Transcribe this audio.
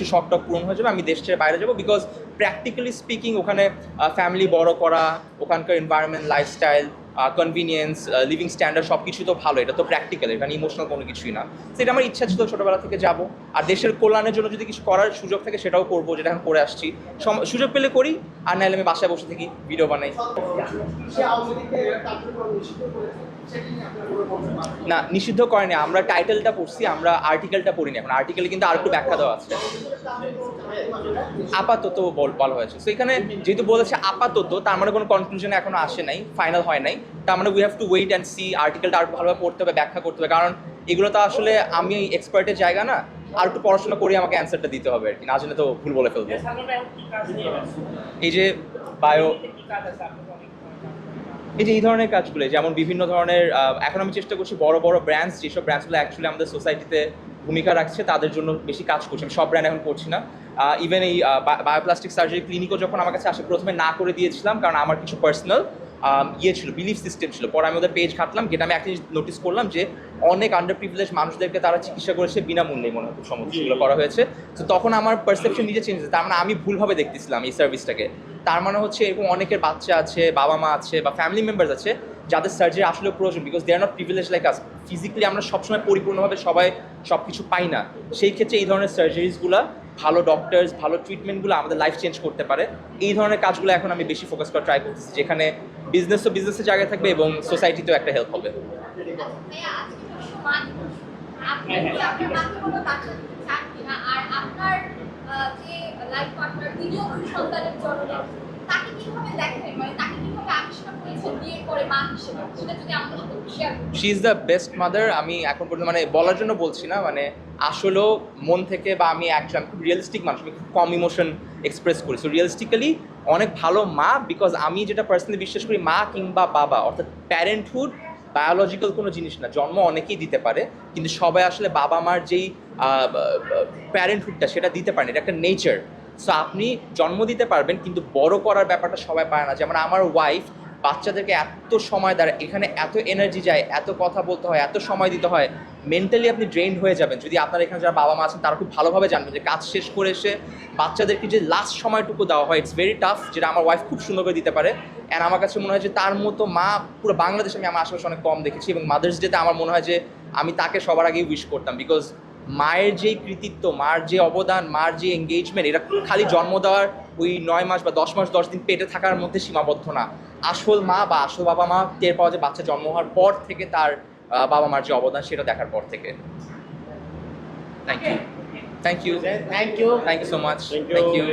শখটা পূরণ হয়ে যাবে, আমি দেশ ছেড়ে বাইরে যাব বিকজ প্র্যাকটিক্যালি স্পিকিং ওখানে ফ্যামিলি বড় করা, ওখানকার environment lifestyle convenience living standard সব কিছুই তো ভালো, এটা তো প্র্যাকটিক্যাল এখানে ইমোশনাল কোনো কিছুই না। সেটা আমার ইচ্ছা ছিল ছোটোবেলা থেকে যাব, আর দেশের কল্যাণের জন্য যদি কিছু করার সুযোগ থাকে সেটাও করব, যেটা এখন করে আসছি। সুযোগ পেলে করি আর নাহলে আমি বাসায় বসে থাকি ভিডিও বানাই? না, নিষিদ্ধ করেনি। আমরা টাইটেলটা পড়ছি, আমরা আর্টিকেলটা পড়িনি এখন। আর্টিকেলে কিন্তু আর একটু ব্যাখ্যা দেওয়া আছে। আপাতত বল- বলা হয়েছে। তো এখানে যেহেতু বলেছে আপাতত, তার মানে কোনো কনক্লুশনে এখনও আসে নাই ফাইনাল হয় নাই। তার মানে we have to wait and see আর্টিকেলটা আর ভালোভাবে পড়তে হবে, ব্যাখ্যা করতে হবে। কারণ এগুলো তো আসলে আমি এক্সপার্টের জায়গা না। আর একটু পড়াশোনা করে আমাকে অ্যান্সারটা দিতে হবে আর কি, না জন্য তো ভুল বলে ফেলব। এই যে বায়ো এই যে এই ধরনের কাজগুলো, যেমন বিভিন্ন ধরনের এখন আমি চেষ্টা করছি বড় বড় ব্র্যান্ডস যেসব ব্র্যান্ডসগুলো অ্যাকচুয়ালি আমাদের সোসাইটিতে ভূমিকা রাখছে, তাদের জন্য বেশি কাজ করছি। আমি সব ব্র্যান্ড এখন করছি না। ইভেন এই বায়োপ্লাস্টিক সার্জারি ক্লিনিকও যখন আমার কাছে আসে, প্রথমে না করে দিয়েছিলাম, কারণ আমার কিছু পার্সোনাল ইয়ে ছিল বিলিফ সিস্টেম ছিল। পরে আমি ওদের পেজ ঘাটলাম যেটা আমি একটা জিনিস নোটিস করলাম যে অনেক আন্ডার প্রিভিলেজ মানুষদেরকে তারা চিকিৎসা করেছে বিনামূল্যে মনে হতো সমস্ত সেগুলো করা হয়েছে। তো তখন আমার পারসেপশন নিজে চেঞ্জ হয়েছে। তার মানে আমি ভুলভাবে দেখতেছিলাম এই সার্ভিসটাকে তার মানে হচ্ছে এরকম অনেকের বাচ্চা আছে বাবা মা আছে বা ফ্যামিলি মেম্বার্স আছে যাদের সার্জারি আসলে প্রয়োজন because they are not privilege like us physically আমরা সবসময় পরিপূর্ণভাবে সবাই সব কিছু পাই না। সেই ক্ষেত্রে এই ধরনের সার্জারিসগুলো ভালো ডক্টরস ভালো ট্রিটমেন্টগুলো আমাদের লাইফ চেঞ্জ করতে পারে এই ধরনের কাজগুলো এখন আমি বেশি ফোকাস করা ট্রাই করতেছি, যেখানে বিজনেস তো বিজনেসের জায়গায় থাকবে এবং সোসাইটিতেও একটা হেল্প হবে? আর আপনার যে লাইফ পার্টনার সন্তানের জননী তাকে কীভাবে দেখেন মানে she is the best mother আমি এখন পর্যন্ত মানে বলার জন্য বলছি না মানে আসলেও মন থেকে বা আমি একজন আমি খুব রিয়েলিস্টিক মানুষ, আমি খুব কম ইমোশন এক্সপ্রেস করি। সো রিয়েলিস্টিক্যালি অনেক ভালো মা বিকজ আমি যেটা পার্সোনালি বিশ্বাস করি, মা কিংবা বাবা, অর্থাৎ প্যারেন্টহুড বায়োলজিক্যাল কোনো জিনিস না, জন্ম অনেকেই দিতে পারে, কিন্তু সবাই আসলে বাবা মার যেই প্যারেন্টহুডটা সেটা দিতে পারেন এটা একটা নেচার সো আপনি জন্ম দিতে পারবেন, কিন্তু বড় করার ব্যাপারটা সবাই পারে না। যেমন আমার ওয়াইফ বাচ্চাদেরকে এত সময় দেয় এখানে এত এনার্জি যায়, এত কথা বলতে হয়, এত সময় দিতে হয় মেন্টালি আপনি ড্রেইন হয়ে যাবেন। যদি আপনার এখানে যারা বাবা মা আছেন, তারা খুব ভালোভাবে জানবেন যে কাজ শেষ করে এসে বাচ্চাদেরকে যে লাস্ট সময়টুকু দেওয়া হয় ইটস ভেরি টাফ যেটা আমার ওয়াইফ খুব সুন্দর করে দিতে পারে। অ্যান্ড আমার কাছে মনে হয় যে তার মতো মা, পুরো বাংলাদেশে আমি আমার আশেপাশে অনেক কম দেখেছি এবং মাদার্স ডেতে আমার মনে হয় যে আমি তাকে সবার আগেই উইশ করতাম বিকজ মায়ের যে কৃতিত্ব, মার যে অবদান, মার যে এঙ্গেজমেন্ট এটা খালি জন্ম দেওয়ার ওই নয় মাস বা দশ মাস, দশ দিন পেটে থাকার মধ্যে সীমাবদ্ধ না। আসল মা বা আসল বাবা মা টের পাওয়া যে বাচ্চা জন্ম হওয়ার পর থেকে তার বাবা মার যে অবদান সেটা দেখার পর থেকে। Thank you thank you thank you thank you so much thank you